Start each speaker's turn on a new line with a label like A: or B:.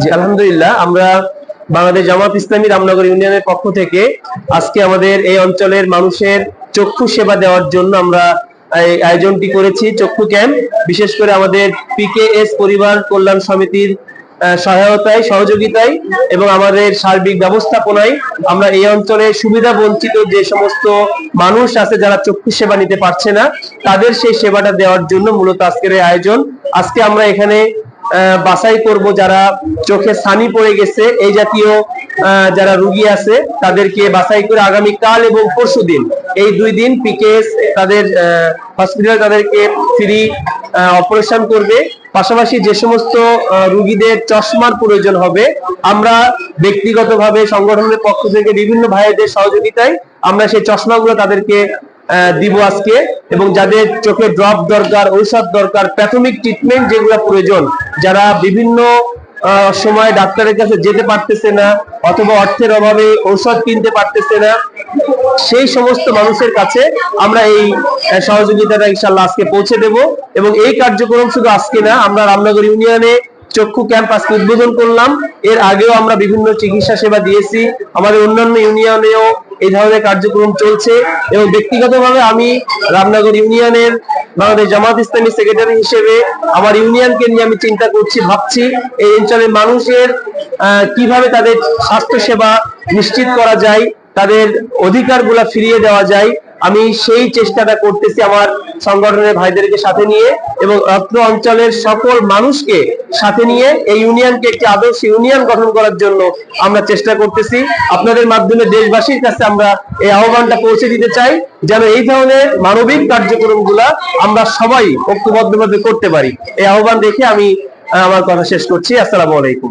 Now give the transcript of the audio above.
A: জি, আলহামদুলিল্লাহ, আমরা বাংলাদেশ জামাত ইসলামী রামনগর ইউনিয়নের পক্ষ থেকে আজকে আমাদের এই অঞ্চলের মানুষের চক্ষু সেবা দেওয়ার জন্য আমরা আয়োজনটি করেছি, চক্ষু ক্যাম্প। বিশেষ করে আমাদের পিকেএস পরিবার কল্যাণ সমিতির সহায়তায়, সহযোগিতায় এবং আমাদের সার্বিক ব্যবস্থাপনায় আমরা এই অঞ্চলে সুবিধা বঞ্চিত যে সমস্ত মানুষ আছে যারা চক্ষু সেবা নিতে পারছে না, তাদের সেই সেবাটা দেওয়ার জন্য মূলত আজকের আয়োজন। আজকে আমরা এখানে বাছাই করব যারা চোখে ছানি পড়ে গেছে, এই জাতীয় যারা রুগী আছে, তাদেরকে বাছাই করে আগামী কাল এবং পরশু দিন, এই দুই দিন পিকেএস তাদের হসপিটাল তাদেরকে ফ্রি অপারেশন করবে। পাশাপাশি যে সমস্ত রুগীদের চশমার প্রয়োজন হবে, আমরা ব্যক্তিগতভাবে সংগঠনের পক্ষ থেকে বিভিন্ন ভাইদের সহযোগিতায় আমরা সেই চশমাগুলো তাদেরকে দিব আজকে এবং যাদের চোখে ড্রপ দরকার, ঔষধ দরকার, প্রাথমিক ট্রিটমেন্ট যেগুলো প্রয়োজন, যারা বিভিন্ন সময় ডাক্তারের কাছে যেতে পারতেছে না অথবা অর্থের অভাবে ঔষধ কিনতে পারতেছে না, সেই সমস্ত মানুষের কাছে আমরা এই সহযোগিতাটা ইনশাল্লাহ আজকে পৌঁছে দেব এবং এই কার্যক্রম শুধু আজকে না, আমরা রামনগর ইউনিয়নে চক্ষু ক্যাম্প আজকে উদ্বোধন করলাম। এর আগেও আমরা বিভিন্ন চিকিৎসা সেবা দিয়েছি। আমাদের অন্যান্য ইউনিয়নেও এই ধরনের কার্যক্রম চলছে এবং ব্যক্তিগতভাবে আমি রামনগর ইউনিয়নের বাংলাদেশ জামাত ইসলামী সেক্রেটারি হিসেবে আমার ইউনিয়নকে নিয়ে আমি চিন্তা করছি, ভাবছি এই অঞ্চলের মানুষের কীভাবে তাদের স্বাস্থ্য সেবা নিশ্চিত করা যায়, তাদের অধিকারগুলা ফিরিয়ে দেওয়া যায়। আমি সেই চেষ্টাটা করতেছি আমার সংগঠনের ভাইদেরকে সাথে নিয়ে এবং অত্র অঞ্চলের সকল মানুষকে সাথে নিয়ে এই ইউনিয়নকে একটি আদর্শ ইউনিয়ন গঠন করার জন্য আমরা চেষ্টা করতেছি। আপনাদের মাধ্যমে দেশবাসীর কাছে আমরা এই আহ্বানটা পৌঁছে দিতে চাই, যেন এই ধরনের মানবিক কার্যক্রমগুলা আমরা সবাই ঐক্যবদ্ধভাবে করতে পারি। এই আহ্বান দেখে আমি আমার কথা শেষ করছি। আসসালামু আলাইকুম।